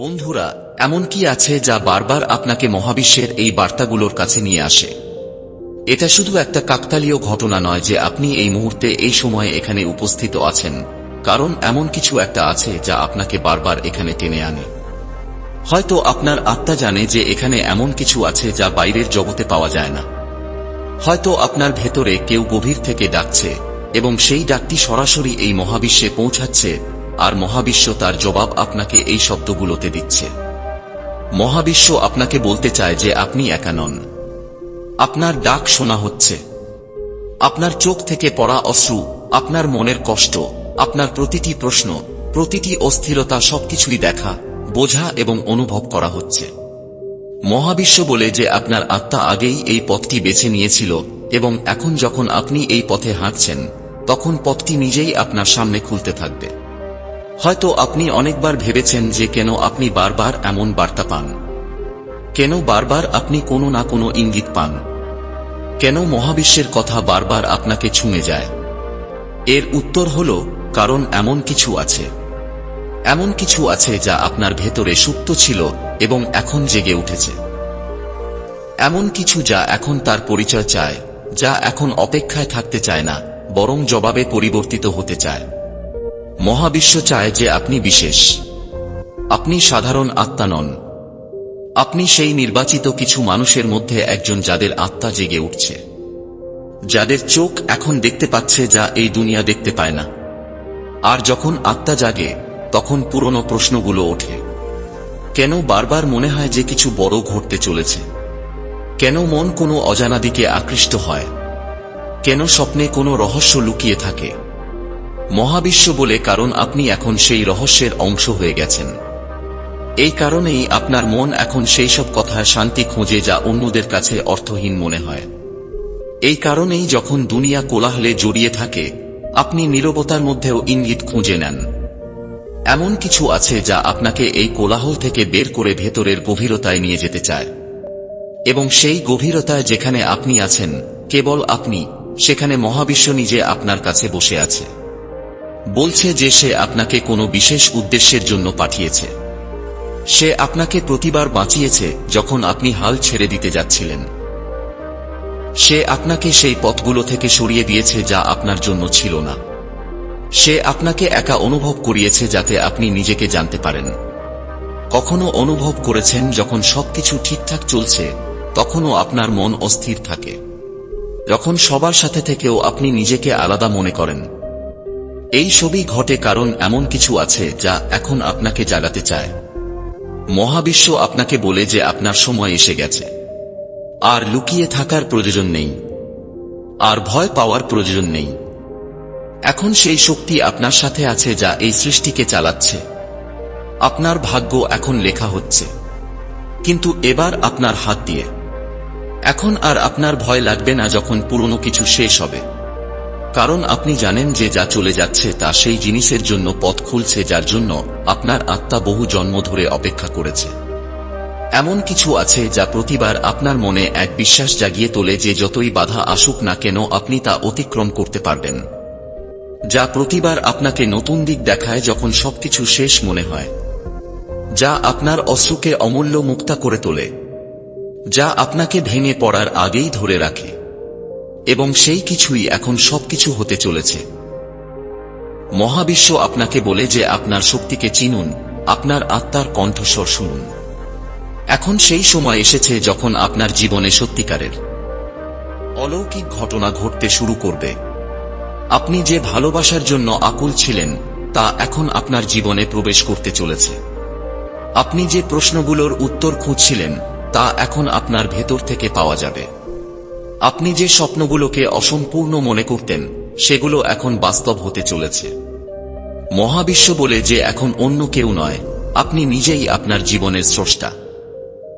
বন্ধুরা, এমন কি আছে যা বারবার আপনাকে মহাবিশ্বের এই বার্তাগুলোর কাছে নিয়ে আসে? এটা শুধু একটা কাকতালীয় ঘটনা নয় যে আপনি এই মুহূর্তে এই সময়ে এখানে উপস্থিত আছেন, কারণ এমন কিছু একটা আছে যা আপনাকে বারবার এখানে টেনে আনে। হয়তো আপনার আত্মা জানে যে এখানে এমন কিছু আছে যা বাইরের জগতে পাওয়া যায় না। হয়তো আপনার ভেতরে কেউ গভীর থেকে ডাকছে, এবং সেই ডাকটি সরাসরি এই মহাবিশ্বে পৌঁছাচ্ছে আর মহাবিশ্ব তার জবাব আপনাকে এই শব্দগুলোতে দিচ্ছে। মহাবিশ্ব আপনাকে বলতে চায় যে আপনি একা নন। আপনার ডাক শোনা হচ্ছে। আপনার চোখ থেকে পড়া অশ্রু, আপনার মনের কষ্ট, আপনার প্রতিটি প্রশ্ন, প্রতিটি অস্থিরতা সবকিছুই দেখা, বোঝা এবং অনুভব করা হচ্ছে। মহাবিশ্ব বলে যে আপনার আত্মা আগেই এই পথটি বেছে নিয়েছিল এবং এখন যখন আপনি এই পথে হাঁটছেন, তখন পথটি নিজেই আপনার সামনে খুলতে থাকবে। হয়তো আপনি অনেকবার ভেবেছেন যে কেন আপনি বারবার এমন বার্তা পান। কেন বারবার আপনি কোনো না কোনো ইঙ্গিত পান? কেন মহাবিশ্বের কথা বারবার আপনাকে ছুঁয়ে যায়? এর উত্তর হল, কারণ এমন কিছু আছে। এমন কিছু আছে যা আপনার ভেতরে সুপ্ত ছিল এবং এখন জেগে উঠেছে। এমন কিছু যা এখন তার পরিচয় চায়, যা এখন অপেক্ষায় থাকতে চায় না, বরং জবাবে পরিবর্তিত হতে চায়। মহাবিশ্ব চায় যে আপনি বিশেষ। আপনি সাধারণ আত্মা নন। আপনি সেই নির্বাচিত কিছু মানুষের মধ্যে একজন যাদের আত্মা জেগে উঠছে। যাদের চোখ এখন দেখতে পাচ্ছে যা এই দুনিয়া দেখতে পায় না। আর যখন আত্মা জাগে, তখন পুরনো প্রশ্নগুলো ওঠে। কেন বারবার মনে হয় যে কিছু বড় ঘটতে চলেছে? কেন মন কোনো অজানা দিকে আকৃষ্ট হয়? কেন স্বপ্নে কোনো রহস্য লুকিয়ে থাকে? মহাবিশ্ব বলে কারণ আপনি এখন সেই রহস্যের অংশ হয়ে গেছেন। এই কারণেই আপনার মন এখন সেই সব কথায় শান্তি খোঁজে যা অন্যদের কাছে অর্থহীন মনে হয়। এই কারণেই যখন দুনিয়া কোলাহলে জড়িয়ে থাকে, আপনি নীরবতার মধ্যেও ইঙ্গিত খুঁজে নেন। এমন কিছু আছে যা আপনাকে এই কোলাহল থেকে বের করে ভেতরের গভীরতায় নিয়ে যেতে চায়। এবং সেই গভীরতায় যেখানে আপনি আছেন, কেবল আপনি, সেখানে মহাবিশ্ব নিজে আপনার কাছে বসে আছে। বলছে যে সে আপনাকে কোনো বিশেষ উদ্দেশ্যের জন্য পাঠিয়েছে। সে আপনাকে প্রতিবার বাঁচিয়েছে যখন আপনি হাল ছেড়ে দিতে যাচ্ছিলেন। সে আপনাকে সেই পথগুলো থেকে সরিয়ে দিয়েছে যা আপনার জন্য ছিল না। সে আপনাকে একা অনুভব করিয়েছে যাতে আপনি নিজেকে জানতে পারেন। কখনো অনুভব করেছেন যখন সবকিছু ঠিকঠাক চলছে, তখনও আপনার মন অস্থির থাকে। যখন সবার সাথে থেকেও আপনি নিজেকে আলাদা মনে করেন। এই সবই ঘটে কারণ এমন কিছু আছে যা এখন আপনাকে জাগাতে চায়। মহাবিশ্ব আপনাকে বলে যে আপনার সময় এসে গেছে। আর লুকিয়ে থাকার প্রয়োজন নেই। আর ভয় পাওয়ার প্রয়োজন নেই। এখন সেই শক্তি আপনার সাথে আছে যা এই সৃষ্টিকে চালাচ্ছে। আপনার ভাগ্য এখন লেখা হচ্ছে। কিন্তু এবার আপনার হাত দিয়ে। এখন আর আপনার ভয় লাগবে না যখন পুরনো কিছু শেষ হবে। কারণ আপনি জানেন যে যা চলে যাচ্ছে তা সেই জিনিসের জন্য পথ খুলছে যার জন্য আপনার আত্মা বহু জন্ম ধরে অপেক্ষা করেছে। এমন কিছু আছে যা প্রতিবার আপনার মনে এক বিশ্বাস জাগিয়ে তোলে যে যতই বাধা আসুক না কেন আপনি তা অতিক্রম করতে পারবেন। যা প্রতিবার আপনাকে নতুন দিক দেখায় যখন সবকিছু শেষ মনে হয়। যা আপনার অশ্রুকে অমূল্য মুক্তা করে তোলে। যা আপনাকে ভেঙে পড়ার আগেই ধরে রাখে। এবং সেই কিছুই এখন সবকিছু হতে চলেছে। মহাবিশ্ব আপনাকে বলে যে আপনার শক্তিকে চিনুন, আপনার আত্মার কণ্ঠস্বর শুনুন। এখন সেই সময় এসেছে যখন আপনার জীবনে সত্যিকারের অলৌকিক ঘটনা ঘটতে শুরু করবে। আপনি যে ভালোবাসার জন্য আকুল ছিলেন, তা এখন আপনার জীবনে প্রবেশ করতে চলেছে। আপনি যে প্রশ্নগুলোর উত্তর খুঁজছিলেন, তা এখন আপনার ভেতর থেকে পাওয়া যাবে। আপনি যে স্বপ্নগুলোকে অসম্পূর্ণ মনে করতেন, সেগুলো এখন বাস্তব হতে চলেছে। মহাবিশ্ব বলে যে এখন অন্য কেউ নয়, আপনি নিজেই আপনার জীবনের স্রষ্টা।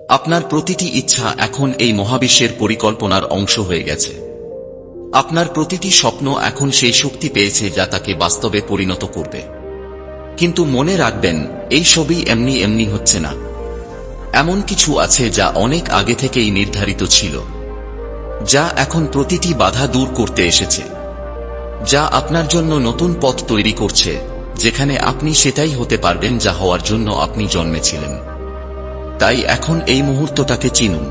আপনার প্রতিটি ইচ্ছা এখন এই মহাবিশ্বের পরিকল্পনার অংশ হয়ে গেছে। আপনার প্রতিটি স্বপ্ন এখন সেই শক্তি পেয়েছে যা তাকে বাস্তবে পরিণত করবে। কিন্তু মনে রাখবেন, এই সবই এমনি এমনি হচ্ছে না। এমন কিছু আছে যা অনেক আগে থেকেই নির্ধারিত ছিল। যা এখন প্রতিটি বাধা দূর করতে এসেছে। যা আপনার জন্য নতুন পথ তৈরি করছে, যেখানে আপনি সেটাই হতে পারবেন যা হওয়ার জন্য আপনি জন্মেছিলেন। তাই এখন এই মুহূর্তটাকে চিনুন।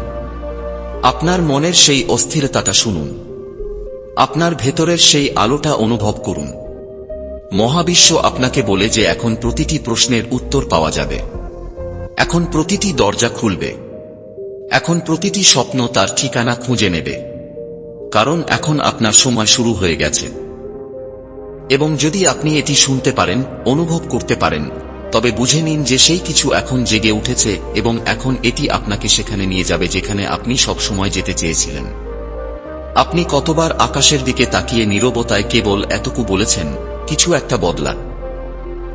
আপনার মনের সেই অস্থিরতাটা শুনুন। আপনার ভেতরের সেই আলোটা অনুভব করুন। মহাবিশ্ব আপনাকে বলে যে এখন প্রতিটি প্রশ্নের উত্তর পাওয়া যাবে। এখন প্রতিটি দরজা খুলবে। এখন প্রতিটি স্বপ্ন তার ঠিকানা খুঁজে নেবে। কারণ এখন আপনার সময় শুরু হয়ে গেছে। এবং যদি আপনি এটি শুনতে পারেন, অনুভব করতে পারেন, তবে বুঝে নিন যে সেই কিছু এখন জেগে উঠেছে এবং এখন এটি আপনাকে সেখানে নিয়ে যাবে যেখানে আপনি সব সময় যেতে চেয়েছিলেন। আপনি কতবার আকাশের দিকে তাকিয়ে নীরবতায় কেবল এতকু বলেছেন, কিছু একটা বদলা।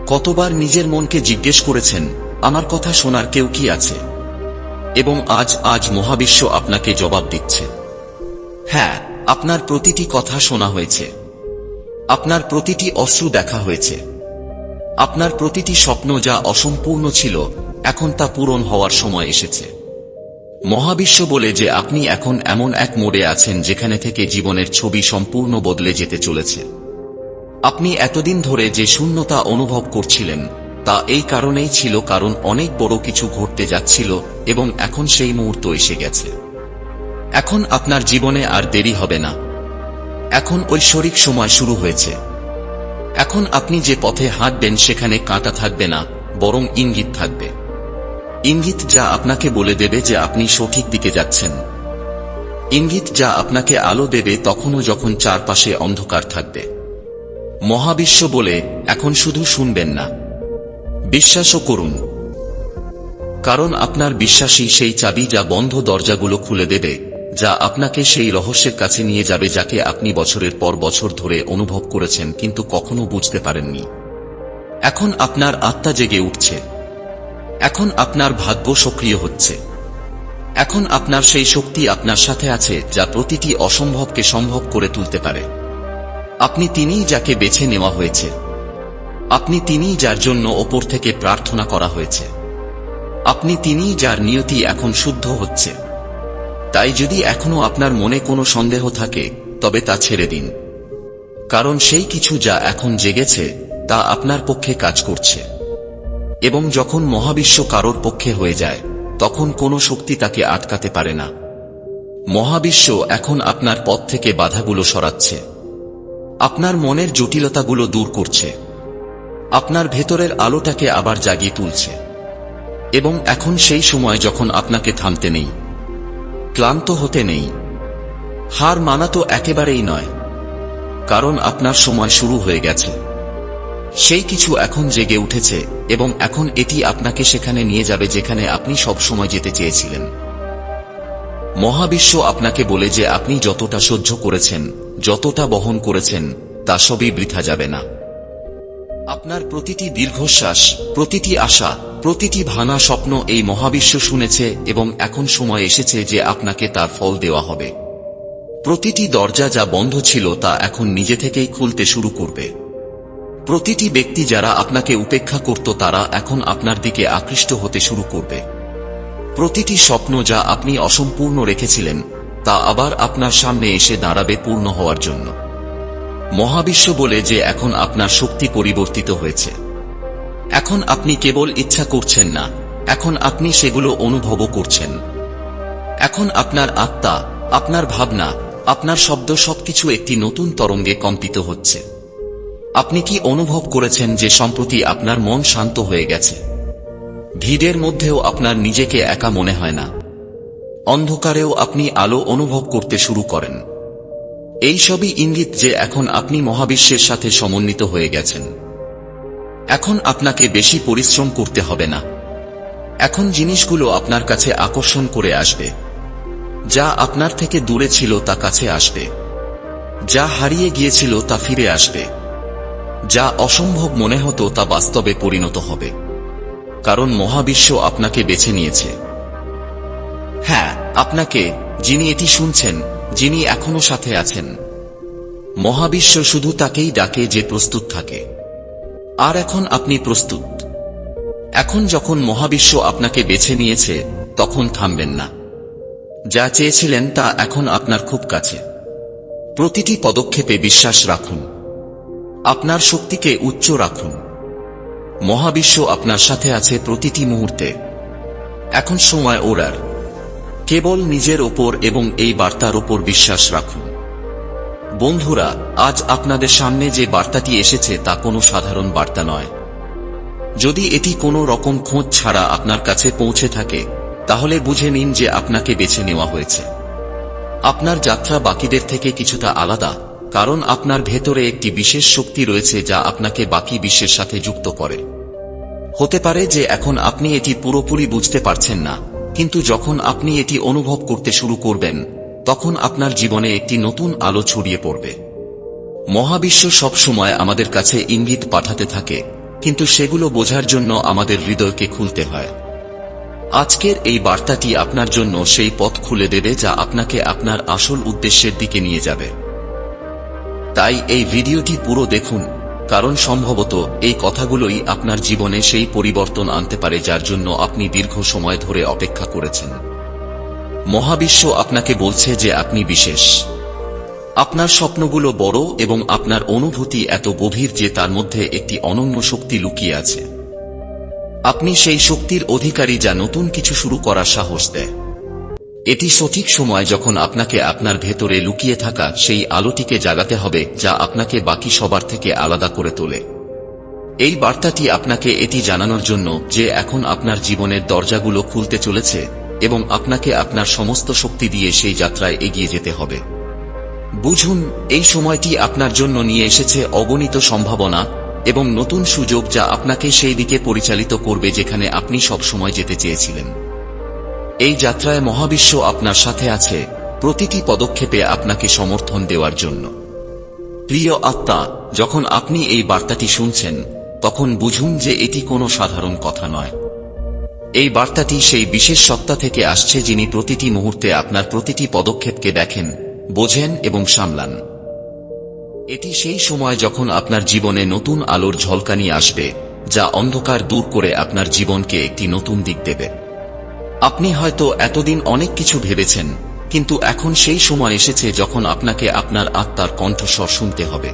কতবার নিজের মনকে জিজ্ঞেস করেছেন, আমার কথা শোনার কেউ কি আছে? এবং আজ আজ মহাবিশ্ব আপনাকে জবাব দিচ্ছে। হ্যাঁ আপনার প্রতিটি কথা শোনা হয়েছে। আপনার প্রতিটি অশ্রু দেখা হয়েছে। আপনার প্রতিটি স্বপ্ন যা অসম্পূর্ণ ছিল, এখন তা পূরণ হওয়ার সময় এসেছে। মহাবিশ্ব বলে যে আপনি এখন এমন এক মোড়ে আছেন যেখানে থেকে জীবনের ছবি সম্পূর্ণ বদলে যেতে চলেছে। আপনি এতদিন ধরে যে শূন্যতা অনুভব করছিলেন তা এই কারণেই ছিল কারণ অনেক বড় কিছু ঘটতে যাচ্ছিল এবং এখন সেই মুহূর্ত এসে গেছে। এখন আপনার জীবনে আর দেরি হবে না। এখন ঐশ্বরিক সময় শুরু হয়েছে। এখন আপনি যে পথে হাঁটবেন সেখানে কাঁটা থাকবে না, বরং ইঙ্গিত থাকবে। ইঙ্গিত যা আপনাকে বলে দেবে যে আপনি সঠিক দিকে যাচ্ছেন। ইঙ্গিত যা আপনাকে আলো দেবে তখনও যখন চারপাশে অন্ধকার থাকবে। মহাবিশ্ব বলে, এখন শুধু শুনবেন না। বিশ্বাসও করুন। কারণ আপনার বিশ্বাসই সেই চাবি যা বন্ধ দরজাগুলো খুলে দেবে, যা আপনাকে সেই রহস্যের কাছে নিয়ে যাবে যাকে আপনি বছরের পর বছর ধরে অনুভব করেছেন কিন্তু কখনো বুঝতে পারেননি। এখন আপনার আত্মা জেগে উঠছে। এখন আপনার ভাগ্য সক্রিয় হচ্ছে। এখন আপনার সেই শক্তি আপনার সাথে আছে যা প্রতিটি অসম্ভবকে সম্ভব করে তুলতে পারে। আপনি তিনিই যাকে বেছে নেওয়া হয়েছে। আপনি তিনিই যার জন্য ওপর থেকে প্রার্থনা করা হয়েছে। আপনি তিনিই যার নিয়তি এখন শুদ্ধ হচ্ছে। তাই যদি এখনও আপনার মনে কোনো সন্দেহ থাকে, তবে তা ছেড়ে দিন। কারণ সেই কিছু যা এখন জেগেছে, তা আপনার পক্ষে কাজ করছে। এবং যখন মহাবিশ্ব কারোর পক্ষে হয়ে যায়, তখন কোনো শক্তি তাকে আটকাতে পারে না। মহাবিশ্ব এখন আপনার পথ থেকে বাধাগুলো সরাচ্ছে। আপনার মনের জটিলতাগুলো দূর করছে। আপনার ভেতরের আলোটাকে আবার জাগিয়ে তুলছে। এবং এখন সেই সময় যখন আপনাকে থামতে নেই, ক্লান্ত হতে নেই, হার মানা তো একেবারেই নয়, কারণ আপনার সময় শুরু হয়ে গেছে। সেই কিছু এখন জেগে উঠেছে, এবং এখন এটি আপনাকে সেখানে নিয়ে যাবে যেখানে আপনি সব সময় যেতে চেয়েছিলেন। মহাবিশ্ব আপনাকে বলে যে আপনি যতটা সহ্য করেছেন, যতটা বহন করেছেন, তা সবই বৃথা যাবে না। আপনার প্রতিটি দীর্ঘশ্বাস, প্রতিটি আশা, প্রতিটি ভাঙা স্বপ্ন এই মহাবিশ্ব শুনেছে এবং এখন সময় এসেছে যে আপনাকে তার ফল দেওয়া হবে। প্রতিটি দরজা যা বন্ধ ছিল তা এখন নিজে থেকেই খুলতে শুরু করবে। প্রতিটি ব্যক্তি যারা আপনাকে উপেক্ষা করত তারা এখন আপনার দিকে আকৃষ্ট হতে শুরু করবে। প্রতিটি স্বপ্ন যা আপনি অসম্পূর্ণ রেখেছিলেন, তা আবার আপনার সামনে এসে দাঁড়াবে পূর্ণ হওয়ার জন্য। মহাবিশ্ব বলে যে এখন আপনার শক্তি পরিবর্তিত হয়েছে। এখন আপনি কেবল ইচ্ছা করছেন না, এখন আপনি সেগুলো অনুভবও করছেন। এখন আপনার আত্মা, আপনার ভাবনা, আপনার শব্দ সবকিছু একটি নতুন তরঙ্গে কম্পিত হচ্ছে। আপনি কি অনুভব করেছেন যে সম্প্রতি আপনার মন শান্ত হয়ে গেছে? ভিড়ের মধ্যেও আপনার নিজেকে একা মনে হয় না। অন্ধকারেও আপনি আলো অনুভব করতে শুরু করেন। এই সবই ইঙ্গিত যে এখন আপনি মহাবিশ্বের সাথে সমন্বিত হয়ে গেছেন। এখন আপনাকে বেশি পরিশ্রম করতে হবে না। এখন জিনিসগুলো আপনার কাছে আকর্ষণ করে আসবে। যা আপনার থেকে দূরে ছিল তা কাছে আসবে। যা হারিয়ে গিয়েছিল তা ফিরে আসবে। যা অসম্ভব মনে হতো তা বাস্তবে পরিণত হবে। কারণ মহাবিশ্ব আপনাকে বেছে নিয়েছে। হ্যাঁ আপনাকে, যিনি এটি শুনছেন যিনি এখনও সাথে আছেন। মহাবিশ্ব শুধু তাকেই ডাকে যে প্রস্তুত থাকে। আর এখন আপনি প্রস্তুত। এখন যখন মহাবিশ্ব আপনাকে বেছে নিয়েছে, তখন থামবেন না। যা চেয়েছিলেন তা এখন আপনার খুব কাছে। প্রতিটি পদক্ষেপে বিশ্বাস রাখুন। আপনার শক্তিকে উচ্চ রাখুন। মহাবিশ্ব আপনার সাথে আছে প্রতিটি মুহূর্তে। এখন সময় ওরার কেবল নিজের ওপর এবং এই বার্তার ওপর বিশ্বাস রাখুন। বন্ধুরা, আজ আপনাদের সামনে যে বার্তাটি এসেছে তা কোনো সাধারণ বার্তা নয়। যদি এটি কোনো রকম খোঁজ ছাড়া আপনার কাছে পৌঁছে থাকে, তাহলে বুঝে নিন যে আপনাকে বেছে নেওয়া হয়েছে। আপনার যাত্রা বাকিদের থেকে কিছুটা আলাদা, কারণ আপনার ভেতরে একটি বিশেষ শক্তি রয়েছে যা আপনাকে বাকি বিশ্বের সাথে যুক্ত করে। হতে পারে যে এখন আপনি এটি পুরোপুরি বুঝতে পারছেন না। কিন্তু যখন আপনি এটি অনুভব করতে শুরু করবেন, তখন আপনার জীবনে একটি নতুন আলো ছড়িয়ে পড়বে। মহাবিশ্ব সব সময় আমাদের কাছে ইঙ্গিত পাঠাতে থাকে, কিন্তু সেগুলো বোঝার জন্য আমাদের হৃদয়কে খুলতে হয়। আজকের এই বার্তাটি আপনার জন্য সেই পথ খুলে দেবে যা আপনাকে আপনার আসল উদ্দেশ্যের দিকে নিয়ে যাবে। তাই এই ভিডিওটি পুরো দেখুন কারণ সম্ভবত এই কথাগুলোই আপনার জীবনে সেই পরিবর্তন আনতে পারে যার জন্য আপনি দীর্ঘ সময় ধরে অপেক্ষা করেছেন। মহাবিশ্ব আপনাকে বলছে যে আপনি বিশেষ। আপনার স্বপ্নগুলো বড় এবং আপনার অনুভূতি এত গভীর যে তার মধ্যে একটি অনন্য শক্তি লুকিয়ে আছে। আপনি সেই শক্তির অধিকারী যা নতুন কিছু শুরু করার সাহস দেয়। এটি সঠিক সময় যখন আপনাকে আপনার ভেতরে লুকিয়ে থাকা সেই আলোটিকে জাগাতে হবে, যা আপনাকে বাকি সবার থেকে আলাদা করে তোলে। এই বার্তাটি আপনাকে এটি জানানোর জন্য যে এখন আপনার জীবনের দরজাগুলো খুলতে চলেছে এবং আপনাকে আপনার সমস্ত শক্তি দিয়ে সেই যাত্রায় এগিয়ে যেতে হবে। বুঝুন, এই সময়টি আপনার জন্য নিয়ে এসেছে অগণিত সম্ভাবনা এবং নতুন সুযোগ যা আপনাকে সেই দিকে পরিচালিত করবে যেখানে আপনি সব সময় যেতে চেয়েছিলেন। এই যাত্রায় মহাবিশ্ব আপনার সাথে আছে। প্রতিটি পদক্ষেপে আপনাকে সমর্থন দেওয়ার জন্য। প্রিয় আত্মা, যখন আপনি এই বার্তাটি শুনছেন, তখন বুঝুন যে এটি কোনো সাধারণ কথা নয়। এই বার্তাটি সেই বিশেষ সত্তা থেকে আসছে যিনি প্রতিটি মুহূর্তে আপনার প্রতিটি পদক্ষেপকে দেখেন, বোঝেন এবং সামলান। এটি সেই সময় যখন আপনার জীবনে নতুন আলোর ঝলকানি আসবে, যা অন্ধকার দূর করে আপনার জীবনকে একটি নতুন দিক দেবে। আপনি হয়তো এতদিন অনেক কিছু ভেবেছেন, কিন্তু এখন সেই সময় এসেছে যখন আপনাকে আপনার আত্মার কণ্ঠস্বর শুনতে হবে।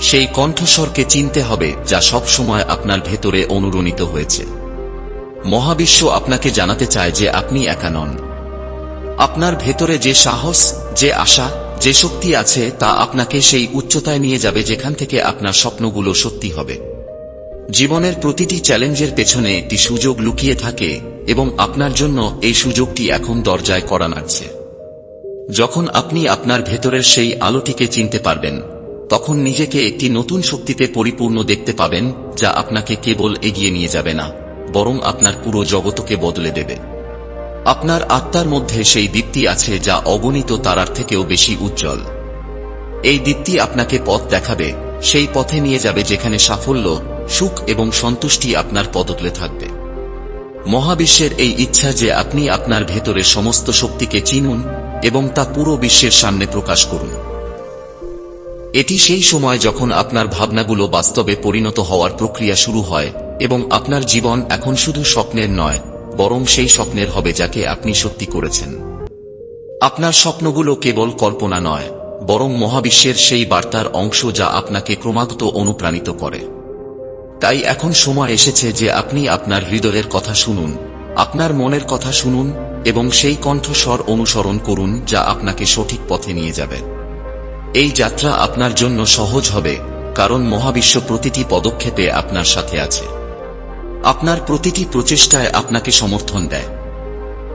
সেই কণ্ঠস্বরকে চিনতে হবে যা সব সময় আপনার ভেতরে অনুরণিত হয়েছে। মহাবিশ্ব আপনাকে জানাতে চায় যে আপনি একা নন। আপনার ভেতরে যে সাহস, যে আশা, যে শক্তি আছে তা আপনাকে সেই উচ্চতায় নিয়ে যাবে যেখান থেকে আপনার স্বপ্নগুলো সত্যি হবে। জীবনের প্রতিটি চ্যালেঞ্জের পেছনে একটি সুযোগ লুকিয়ে থাকে এবং আপনার জন্য এই সুযোগটি এখন দরজায় করা নাড়ছে যখন আপনি আপনার ভেতরের সেই আলোটিকে চিনতে পারবেন, তখন নিজেকে একটি নতুন শক্তিতে পরিপূর্ণ দেখতে পাবেন, যা আপনাকে কেবল এগিয়ে নিয়ে যাবে না, বরং আপনার পুরো জগতকে বদলে দেবে। আপনার আত্মার মধ্যে সেই দীপ্তি আছে যা অগণিত তারার থেকেও বেশি উজ্জ্বল। এই দীপ্তি আপনাকে পথ দেখাবে, সেই পথে নিয়ে যাবে যেখানে সাফল্য, সুখ এবং সন্তুষ্টি আপনার পদতলে থাকবে। মহাবিশ্বের এই ইচ্ছা যে আপনি আপনার ভেতরের সমস্ত শক্তিকে চিনুন এবং তা পুরো বিশ্বের সামনে প্রকাশ করুন। এটি সেই সময় যখন আপনার ভাবনাগুলো বাস্তবে পরিণত হওয়ার প্রক্রিয়া শুরু হয় এবং আপনার জীবন এখন শুধু স্বপ্নের নয়, বরং সেই স্বপ্নের হবে যাকে আপনি সত্যি করেছেন। আপনার স্বপ্নগুলো কেবল কল্পনা নয়, বরং মহাবিশ্বের সেই বার্তার অংশ যা আপনাকে ক্রমাগত অনুপ্রাণিত করে। তাই এখন সময় এসেছে যে আপনি আপনার হৃদয়ের কথা শুনুন, আপনার মনের কথা শুনুন এবং সেই কণ্ঠস্বর অনুসরণ করুন যা আপনাকে সঠিক পথে নিয়ে যাবে। এই যাত্রা আপনার জন্য সহজ হবে, কারণ মহাবিশ্ব প্রতিটি পদক্ষেপে আপনার সাথে আছে। আপনার প্রতিটি প্রচেষ্টায় আপনাকে সমর্থন দেয়।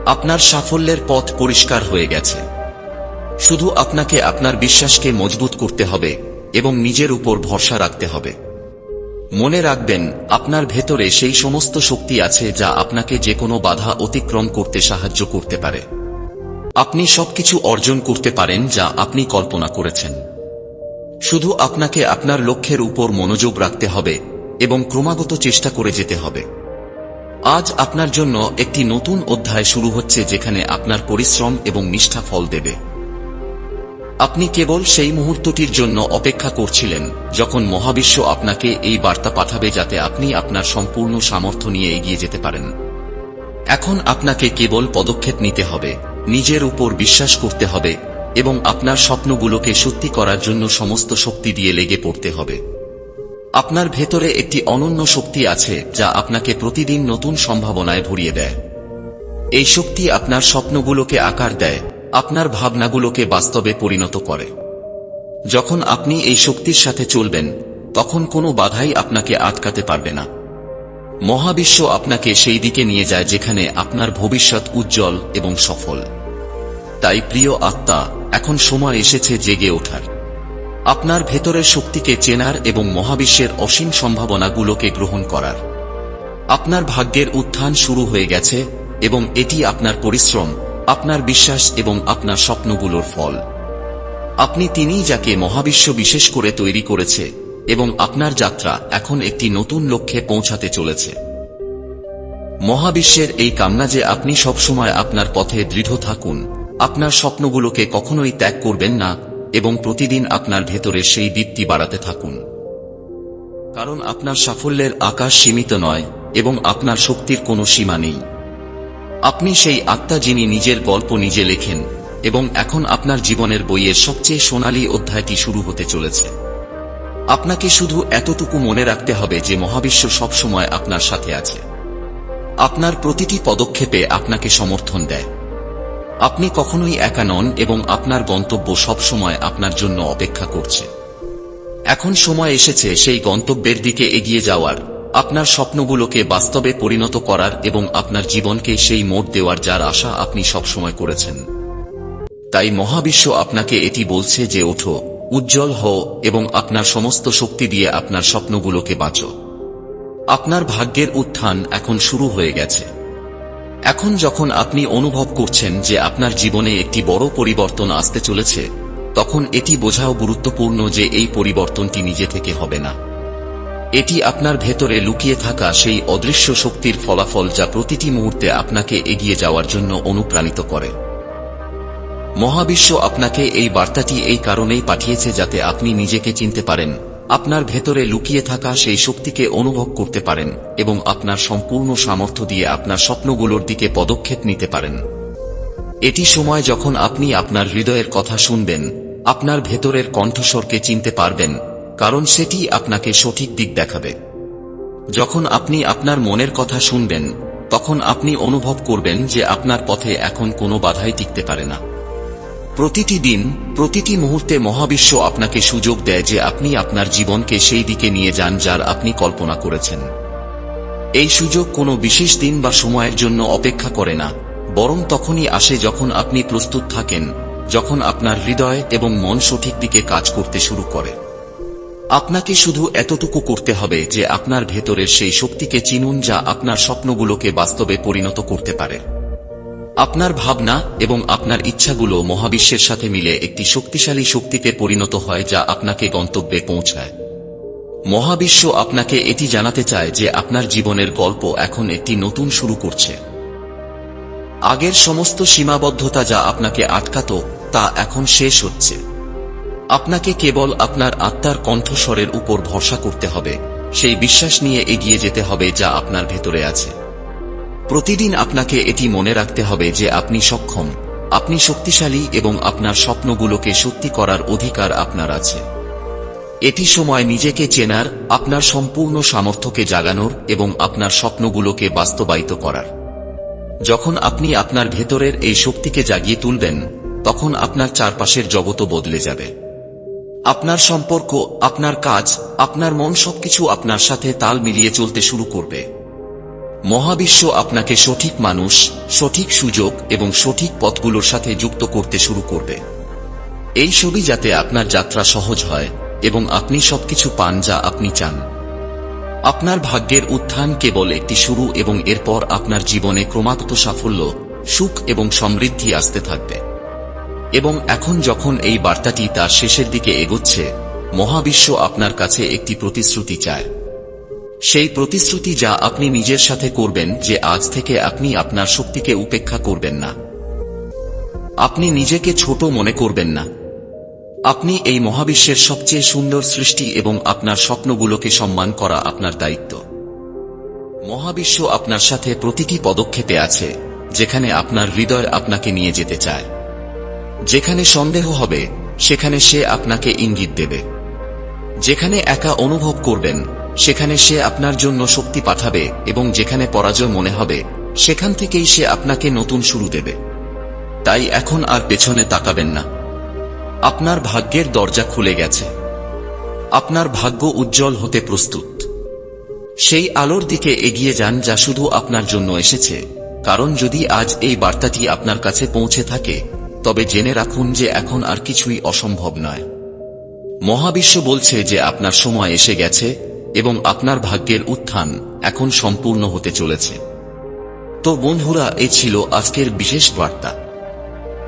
আপনার সাফল্যের পথ পরিষ্কার হয়ে গেছে। শুধু আপনাকে আপনার বিশ্বাসকে মজবুত করতে হবে এবং নিজের উপর ভরসা রাখতে হবে। মনে রাখবেন, আপনার ভেতরে সেই সমস্ত শক্তি আছে যা আপনাকে যে কোনো বাধা অতিক্রম করতে সাহায্য করতে পারে। আপনি সবকিছু অর্জন করতে পারেন যা আপনি কল্পনা করেছেন। শুধু আপনাকে আপনার লক্ষ্যের উপর মনোযোগ রাখতে হবে এবং ক্রমাগত চেষ্টা করে যেতে হবে। আজ আপনার জন্য একটি নতুন অধ্যায় শুরু হচ্ছে যেখানে আপনার পরিশ্রম এবং নিষ্ঠা ফল দেবে। আপনি কেবল সেই মুহূর্তটির জন্য অপেক্ষা করছিলেন, যখন মহাবিশ্ব আপনাকে এই বার্তা পাঠাবে যাতে আপনি আপনার সম্পূর্ণ সামর্থ্য নিয়ে এগিয়ে যেতে পারেন। এখন আপনাকে কেবল পদক্ষেপ নিতে হবে, নিজের উপর বিশ্বাস করতে হবে, এবং আপনার স্বপ্নগুলোকে সত্যি করার জন্য সমস্ত শক্তি দিয়ে লেগে পড়তে হবে। আপনার ভেতরে একটি অনন্য শক্তি আছে, যা আপনাকে প্রতিদিন নতুন সম্ভাবনায় ভরিয়ে দেয়। এই শক্তি আপনার স্বপ্নগুলোকে আকার দেয় আপনার ভাবনাগুলোকে বাস্তবে পরিণত করে। যখন আপনি এই শক্তির সাথে চলবেন, তখন কোনো বাধাই আপনাকে আটকাতে পারবে না। মহাবিশ্ব আপনাকে সেই দিকে নিয়ে যায় যেখানে আপনার ভবিষ্যৎ উজ্জ্বল এবং সফল। তাই প্রিয় আত্মা, এখন সময় এসেছে জেগে ওঠার। আপনার ভেতরের শক্তিকে চেনার এবং মহাবিশ্বের অসীম সম্ভাবনাগুলোকে গ্রহণ করার। আপনার ভাগ্যের উত্থান শুরু হয়ে গেছে এবং এটি আপনার পরিশ্রম আপনার বিশ্বাস এবং আপনার স্বপ্নগুলোর ফল। আপনি তিনিই যাকে মহাবিশ্ব বিশেষ করে তৈরি করেছে এবং আপনার যাত্রা এখন একটি নতুন লক্ষ্যে পৌঁছাতে চলেছে। মহাবিশ্বের এই কামনা যে আপনি সবসময় আপনার পথে দৃঢ় থাকুন, আপনার স্বপ্নগুলোকে কখনোই ত্যাগ করবেন না এবং প্রতিদিন আপনার ভেতরে সেই দীপ্তি বাড়াতে থাকুন। কারণ আপনার সাফল্যের আকাশ সীমিত নয় এবং আপনার শক্তির কোনো সীমা নেই। আপনি সেই আত্মা যিনি নিজের গল্প নিজে লেখেন, এবং এখন আপনার জীবনের বইয়ের সবচেয়ে সোনালী অধ্যায়টি শুরু হতে চলেছে। আপনাকে শুধু এতটুকু মনে রাখতে হবে যে মহাবিশ্ব সবসময় আপনার সাথে আছে। আপনার প্রতিটি পদক্ষেপে আপনাকে সমর্থন দেয়। আপনি কখনোই একা নন, এবং আপনার গন্তব্য সবসময় আপনার জন্য অপেক্ষা করছে। এখন সময় এসেছে সেই গন্তব্যের দিকে এগিয়ে যাওয়ার। আপনার স্বপ্নগুলোকে বাস্তবে পরিণত করার এবং আপনার জীবনকে সেই মোড় দেওয়ার যার আশা আপনি সবসময় করেছেন। তাই মহাবিশ্ব আপনাকে এটি বলছে যে ওঠো, উজ্জ্বল হও এবং আপনার সমস্ত শক্তি দিয়ে আপনার স্বপ্নগুলোকে বাঁচো। আপনার ভাগ্যের উত্থান এখন শুরু হয়ে গেছে। এখন যখন আপনি অনুভব করছেন যে আপনার জীবনে একটি বড় পরিবর্তন আসতে চলেছে, তখন এটি বোঝাও গুরুত্বপূর্ণ যে এই পরিবর্তনটি নিজে থেকে হবে না। এটি আপনার ভেতরে লুকিয়ে থাকা সেই অদৃশ্য শক্তির ফলাফল যা প্রতিটি মুহূর্তে আপনাকে এগিয়ে যাওয়ার জন্য অনুপ্রাণিত করে। মহাবিশ্ব আপনাকে এই বার্তাটি এই কারণেই পাঠিয়েছে যাতে আপনি নিজেকে চিনতে পারেন, আপনার ভেতরে লুকিয়ে থাকা সেই শক্তিকে অনুভব করতে পারেন এবং আপনার সম্পূর্ণ সামর্থ্য দিয়ে আপনার স্বপ্নগুলোর দিকে পদক্ষেপ নিতে পারেন। এটি সময় যখন আপনি আপনার হৃদয়ের কথা শুনবেন, আপনার ভেতরের কণ্ঠস্বরকে চিনতে পারবেন কারণ সেটি আপনাকে সঠিক দিক দেখাবে। যখন আপনি আপনার মনের কথা শুনবেন, তখন আপনি অনুভব করবেন যে আপনার পথে এখন কোনো বাধাই টিকতে পারে না। প্রতিটি দিন, প্রতিটি মুহূর্তে মহাবিশ্ব আপনাকে সুযোগ দেয় যে আপনি আপনার জীবনকে সেই দিকে নিয়ে যান যার আপনি কল্পনা করেছেন। এই সুযোগ কোনো বিশেষ দিন বা সময়ের জন্য অপেক্ষা করে না, বরং তখনই আসে যখন আপনি প্রস্তুত থাকেন, যখন আপনার হৃদয় এবং মন সঠিক দিকে কাজ করতে শুরু করে। আপনাকে শুধু এতটুকু করতে হবে যে আপনার ভেতরের সেই শক্তিকে চিনুন যা আপনার স্বপ্নগুলোকে বাস্তবে পরিণত করতে পারে। আপনার ভাবনা এবং আপনার ইচ্ছাগুলো মহাবিশ্বের সাথে মিলে একটি শক্তিশালী শক্তিতে পরিণত হয় যা আপনাকে গন্তব্যে পৌঁছায়। মহাবিশ্ব আপনাকে এটি জানাতে চায় যে আপনার জীবনের গল্প এখন একটি নতুন শুরু করছে। আগের সমস্ত সীমাবদ্ধতা যা আপনাকে আটকাত, তা এখন শেষ হচ্ছে। আপনাকে কেবল আপনার আত্মার কণ্ঠস্বরের উপর ভরসা করতে হবে। সেই বিশ্বাস নিয়ে এগিয়ে যেতে হবে যা আপনার ভেতরে আছে। প্রতিদিন আপনাকে এটি মনে রাখতে হবে যে আপনি সক্ষম, আপনি শক্তিশালী এবং আপনার স্বপ্নগুলোকে সত্যি করার অধিকার আপনার আছে। এটি সময় নিজেকে চেনার, আপনার সম্পূর্ণ সামর্থ্যকে জাগানোর এবং আপনার স্বপ্নগুলোকে বাস্তবায়িত করার। যখন আপনি আপনার ভেতরের এই শক্তিকে জাগিয়ে তুলবেন, তখন আপনার চারপাশের জগৎও বদলে যাবে। আপনার সম্পর্ক, আপনার কাজ, আপনার মন সবকিছু আপনার সাথে তাল মিলিয়ে চলতে শুরু করবে। মহাবিশ্ব আপনাকে সঠিক মানুষ, সঠিক সুযোগ এবং সঠিক পথগুলোর সাথে যুক্ত করতে শুরু করবে। এই ছবি যাতে আপনার যাত্রা সহজ হয় এবং আপনি সবকিছু পান যা আপনি চান। আপনার ভাগ্যের উত্থান কেবল একটি শুরু এবং এরপর আপনার জীবনে ক্রমাগত সাফল্য, সুখ এবং সমৃদ্ধি আসতে থাকবে। এবং এখন যখন এই বার্তাটি তার শেষের দিকে এগোচ্ছে, মহাবিশ্ব আপনার কাছে একটি প্রতিশ্রুতি চায়। সেই প্রতিশ্রুতি যা আপনি নিজের সাথে করবেন যে আজ থেকে আপনি আপনার শক্তিকে উপেক্ষা করবেন না। আপনি নিজেকে ছোট মনে করবেন না। আপনি এই মহাবিশ্বের সবচেয়ে সুন্দর সৃষ্টি এবং আপনার স্বপ্নগুলোকে সম্মান করা আপনার দায়িত্ব। মহাবিশ্ব আপনার সাথে প্রতিটি পদক্ষেপে আছে, যেখানে আপনার হৃদয় আপনাকে নিয়ে যেতে চায়। যেখানে সন্দেহ হবে, সেখানে সে আপনাকে ইঙ্গিত দেবে। যেখানে একা অনুভব করবেন, সেখানে সে আপনার জন্য শক্তি পাঠাবে এবং যেখানে পরাজয় মনে হবে, সেখান থেকেই সে আপনাকে নতুন শুরু দেবে। তাই এখন আর পেছনে তাকাবেন না। আপনার ভাগ্যের দরজা খুলে গেছে। আপনার ভাগ্য উজ্জ্বল হতে প্রস্তুত। সেই আলোর দিকে এগিয়ে যান যা শুধু আপনার জন্য এসেছে, কারণ যদি আজ এই বার্তাটি আপনার কাছে পৌঁছে থাকে তবে জেনে রাখুন যে এখন আর কিছুই অসম্ভব নয়। মহাবিশ্ব বলছে যে আপনার সময় এসে গেছে এবং আপনার ভাগ্যের উত্থান এখন সম্পূর্ণ হতে চলেছে। তো বন্ধুরা, এ ছিল আজকের বিশেষ বার্তা।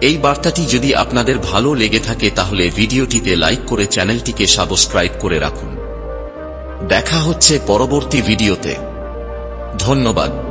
এই বার্তাটি যদি আপনাদের ভালো লেগে থাকে তাহলে ভিডিওটিতে লাইক করে চ্যানেলটিকে সাবস্ক্রাইব করে রাখুন। দেখা হচ্ছে পরবর্তী ভিডিওতে। ধন্যবাদ।